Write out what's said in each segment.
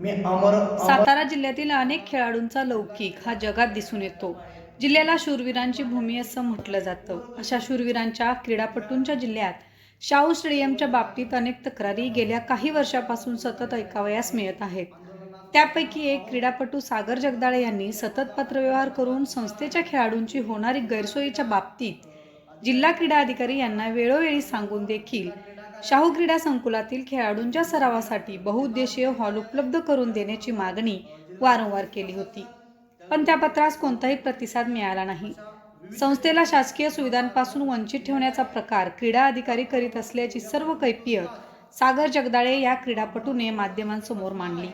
मी अमर सातारा जिल्ह्यातील अनेक खेळाडूंचा लौकिक हा जगात दिसून येतो. जिल्ह्याला शूरवीरांची भूमी असं म्हटलं जातं. अशा शूरवीरांच्या क्रीडापटूंच्या जिल्ह्यात शाहू स्टेडियमच्या बाबतीत अनेक तक्रारी गेल्या काही वर्षापासून सतत ऐकावयास मिळत आहेत. त्यापैकी एक क्रीडापटू सागर जगदाळे यांनी सतत पत्रव्यवहार करून संस्थेच्या खेळाडूंची होणारी गैरसोयीच्या बाबतीत जिल्हा क्रीडा अधिकारी यांना वेळोवेळी सांगून देखील शाहू क्रीडा संकुलातील खेळाडूंच्या सरावासाठी बहुउद्देशीय हॉल उपलब्ध करून देण्याची मागणी वारंवार केली होती. पण त्या पत्रास कोणताही प्रतिसाद मिळाला नाही. संस्थेला शासकीय सुविधांपासून वंचित ठेवण्याचा प्रकार क्रीडा अधिकारी करीत असल्याची सर्व कैफियत सागर जगदाळे या क्रीडापटूने माध्यमांसमोर मांडली.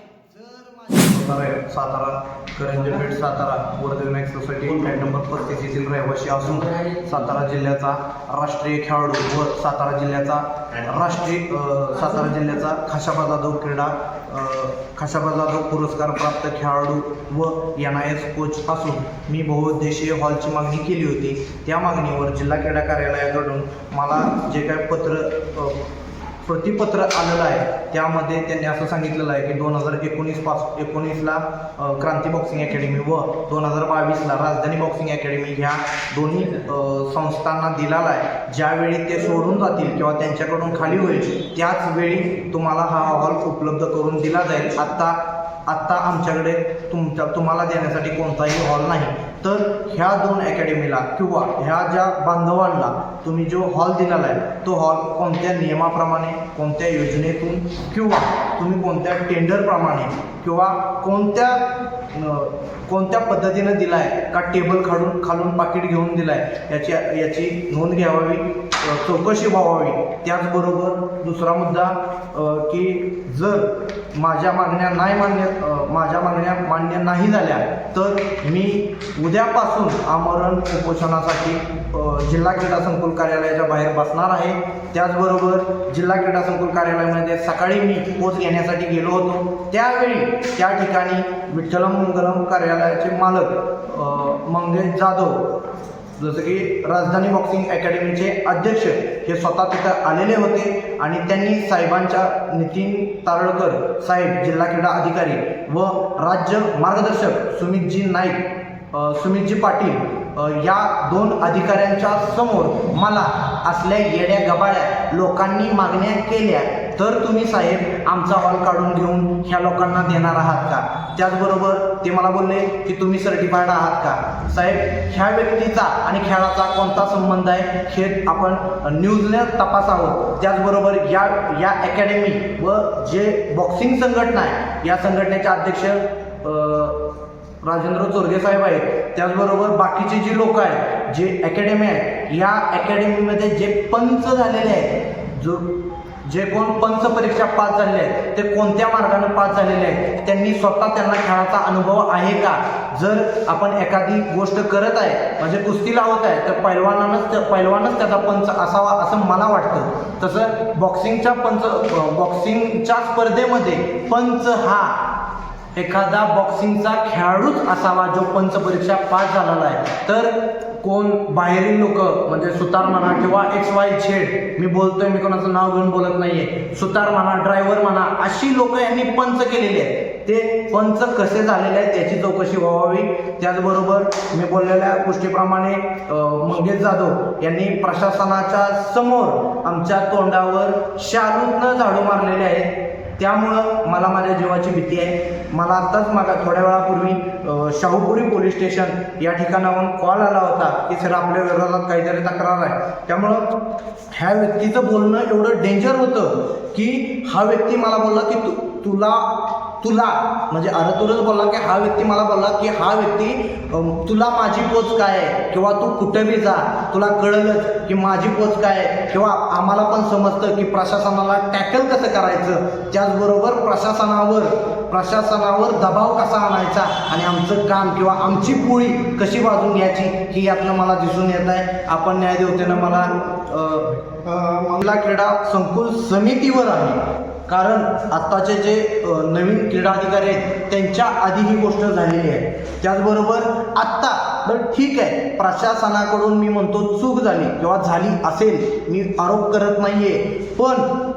सातारा आहे. Satara Karanjpeth Satara Vardhvinayak society flat number पस्तीस येथील रहिवासी असून सातारा जिल्ह्याचा राष्ट्रीय खेळाडू व सातारा जिल्ह्याचा राष्ट्रीय सातारा जिल्ह्याचा खाशाबा जाधव क्रीडा खाशाबा जाधव पुरस्कार प्राप्त खेळाडू व एन आय एस कोच असून मी बहुउद्देशीय हॉलची मागणी केली होती त्या मागणीवर जिल्हा क्रीडा कार्यालयाकडून मला जे काय पत्र प्रतिपत्र आलेलं आहे. त्यामध्ये त्यांनी असं सांगितलेलं आहे की दोन हजार एकोणीस पास एकोणीसला क्रांती बॉक्सिंग अकॅडमी व दोन हजार बावीसला राजधानी बॉक्सिंग अकॅडमी ह्या दोन्ही संस्थांना दिलेला आहे. ज्यावेळी ते सोडून जातील किंवा त्यांच्याकडून खाली होईल त्याचवेळी तुम्हाला हा अहवाल उपलब्ध करून दिला जाईल. आत्ता आत्ता आमच्याकडे तुमच्या तुम्हाला देण्यासाठी कोणताही हॉल नाही. तर ह्या दोन अकॅडमीला किंवा ह्या ज्या बांधवांना तुम्ही जो हॉल दिलेला आहे तो हॉल कोणत्या नियमाप्रमाणे कोणत्या योजनेतून किंवा तुम्ही कोणत्या टेंडरप्रमाणे किंवा कोणत्या कोणत्या पद्धतीनं दिला आहे का टेबल खाडून खालून पाकिट घेऊन दिला आहे याची याची नोंद घ्यावी चौकशी व्हावी. त्याचबरोबर दुसरा मुद्दा की जर माझ्या मागण्या नाही मान्य माझ्या मागण्या मान्य नाही झाल्या तर मी उद्यापासून आमरण उपोषणासाठी जिल्हा क्रीडा संकुल कार्यालयाच्या बाहेर बसणार आहे. त्याचबरोबर जिल्हा क्रीडा संकुल कार्यालयामध्ये सकाळी मी पोच घेण्यासाठी गेलो होतो. त्यावेळी त्या ठिकाणी विठ्ठलम मंगलम कार्यालयाचे मालक मंगेश जाधव जसं की राजधानी बॉक्सिंग अकॅडमीचे अध्यक्ष हे स्वतः तिथं आलेले होते आणि त्यांनी साहेबांच्या नितीन तारळकर साहेब जिल्हा क्रीडा अधिकारी व राज्य मार्गदर्शक सुमितजी नाईक सुमितजी पाटील या दोन अधिकाऱ्यांच्या समोर मला असल्या येड्या गबाड्या लोकांनी मागण्या केल्या तर तुम्ही साहेब आमचा हॉल काढून घेऊन ह्या लोकांना देणार आहात का? त्याचबरोबर ते मला बोलले की तुम्ही सर्टिफाईड आहात का? साहेब ह्या व्यक्तीचा आणि खेळाचा कोणता संबंध आहे हे आपण न्यूजने तपासावं त्याचबरोबर या या अकॅडमी व जे बॉक्सिंग संघटना आहे या संघटनेचे अध्यक्ष राजेंद्र चोरगे साहेब आहेत. त्याचबरोबर बाकीचे जे लोक आहेत जे अकॅडमी आहेत या अकॅडमीमध्ये जे पंच झालेले आहेत जो जे कोण पंच परीक्षा पास झालेले आहेत ते कोणत्या मार्गाने पास झालेले आहेत त्यांनी स्वतः त्यांना खेळाचा अनुभव आहे का? जर आपण एखादी गोष्ट करत आहे म्हणजे कुस्ती लावत आहे तर पैलवानानंच त्या- पैलवानच त्याचा पंच असावा असं मला वाटतं. तसं बॉक्सिंगच्या पंच बॉक्सिंगच्या स्पर्धेमध्ये पंच हा एखादा बॉक्सिंगचा खेळाडूच असावा जो पंच परीक्षा पास झालेला आहे. तर कोण बाहेरील लोक म्हणजे सुतार म्हणा किंवा एक्स वाय झेड मी बोलतोय मी कोणाचं नाव घेऊन बोलत नाहीये. सुतार म्हणा ड्रायव्हर म्हणा अशी लोक यांनी पंच केलेली आहेत. ते पंच कसे झालेले आहेत याची चौकशी व्हावी. त्याचबरोबर मी बोललेल्या गोष्टीप्रमाणे मंगेश जाधव यांनी प्रशासनाच्या समोर आमच्या तोंडावर शालूतनं झाडू मारलेले आहेत. त्यामुळं मला माझ्या जीवाची भीती आहे. मला आत्ताच मागा थोड्या वेळापूर्वी शाहूपुरी पोलीस स्टेशन या ठिकाणाहून कॉल आला होता की सर आपल्या विरोधात काहीतरी तक्रार आहे. त्यामुळं ह्या व्यक्तीचं बोलणं एवढं डेंजर होतं की हा व्यक्ती मला बोलला की तू तुला तुला म्हणजे अरतुरच बोलला की हा व्यक्ती मला बोलला की हा व्यक्ती तुला माझी पोच काय आहे? किंवा तू कुठं बी जा? तुला कळलंच की माझी पोच काय आहे? किंवा आम्हाला पण समजतं की प्रशासनाला टॅकल कसं करायचं? त्याचबरोबर प्रशासनावर प्रशासनावर दबाव कसा आणायचा? आणि आमचं काम किंवा आमची पोळी कशी वाजून घ्यायची ही यातनं मला दिसून येत आहे. आपण न्यायदेवतेनं मला अ, महिला क्रीडा संकुल समितीवर आहे. कारण आत्ताचे जे नवीन क्रीडा अधिकारी आहेत त्यांच्या आधी ही गोष्ट झालेली आहे. त्याचबरोबर आत्ता तर ठीक आहे प्रशासनाकडून मी म्हणतो चूक झाली किंवा झाली असेल मी आरोप करत नाहीये. पण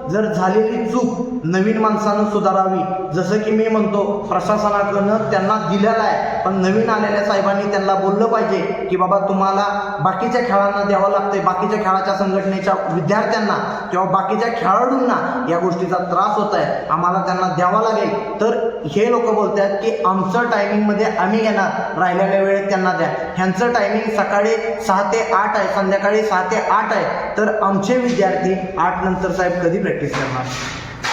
जर झालेली चूक नवीन माणसानं सुधारावी जसं की मी म्हणतो प्रशासनाकडनं त्यांना दिलेलं आहे पण नवीन आलेल्या साहेबांनी त्यांना बोललं पाहिजे की बाबा तुम्हाला बाकीच्या खेळांना द्यावं लागतंय बाकीच्या खेळाच्या संघटनेच्या विद्यार्थ्यांना किंवा बाकीच्या खेळाडूंना या गोष्टीचा त्रास होत आहे आम्हाला त्यांना द्यावा लागेल. तर हे लोक बोलतात की आमचं टायमिंगमध्ये आम्ही घेणार राहिलेल्या वेळेत त्यांना द्या. ह्यांचं टायमिंग सकाळी सहा ते आठ आहे. संध्याकाळी सहा ते आठ आहे. तर आमचे विद्यार्थी आठ नंतर साहेब कधी प्रॅक्टिस करणार?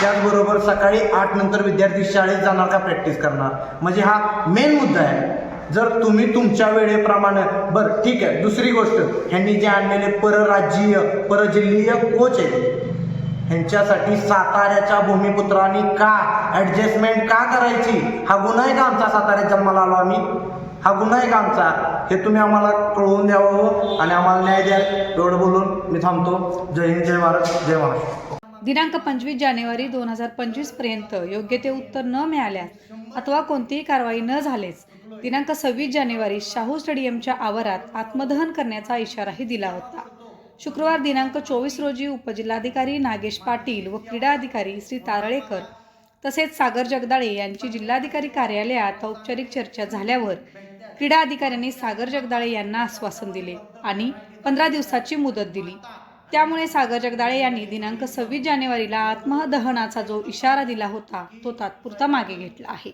त्याचबरोबर सकाळी आठ नंतर विद्यार्थी शाळेत जाणार का प्रॅक्टिस करणार? म्हणजे हा मेन मुद्दा आहे. जर तुम्ही तुमच्या वेळेप्रमाणे बरं ठीक आहे दुसरी गोष्ट. ह्यांनी जे आणलेले परराज्यीय परजिल्हीय कोच आहेत. ह्यांच्यासाठी साताऱ्याच्या भूमिपुत्रांनी का ॲडजस्टमेंट का करायची? हा गुन्हा आहे का आमचा साताऱ्यात जन्माला आलो आम्ही? हा गुन्हा आहे का आमचा? हे तुम्ही आम्हाला कळवून द्यावं आणि आम्हाला न्याय द्या. एवढं बोलून मी थांबतो. जय हिंद जय महाराज जय महाराज दिनांक पंचवीस जानेवारी दोन हजार पंचवीसपर्यंत योग्य ते उत्तर न मिळाल्यास अथवा कोणतीही कारवाई न झालेच दिनांक सव्वीस जानेवारी शाहू स्टेडियमच्या आवारात आत्मदहन करण्याचा इशाराही दिला होता. शुक्रवार दिनांक चोवीस रोजी उपजिल्हाधिकारी नागेश पाटील व क्रीडा अधिकारी श्री तारळेकर तसेच सागर जगदाळे यांची जिल्हाधिकारी कार्यालयात औपचारिक चर्चा झाल्यावर क्रीडा अधिकाऱ्यांनी सागर जगदाळे यांना आश्वासन दिले आणि पंधरा दिवसाची मुदत दिली. त्यामुळे सागर जगदाळे यांनी दिनांक सव्वीस जानेवारीला आत्मदहनाचा जो इशारा दिला होता तो तात्पुरता मागे घेतला आहे.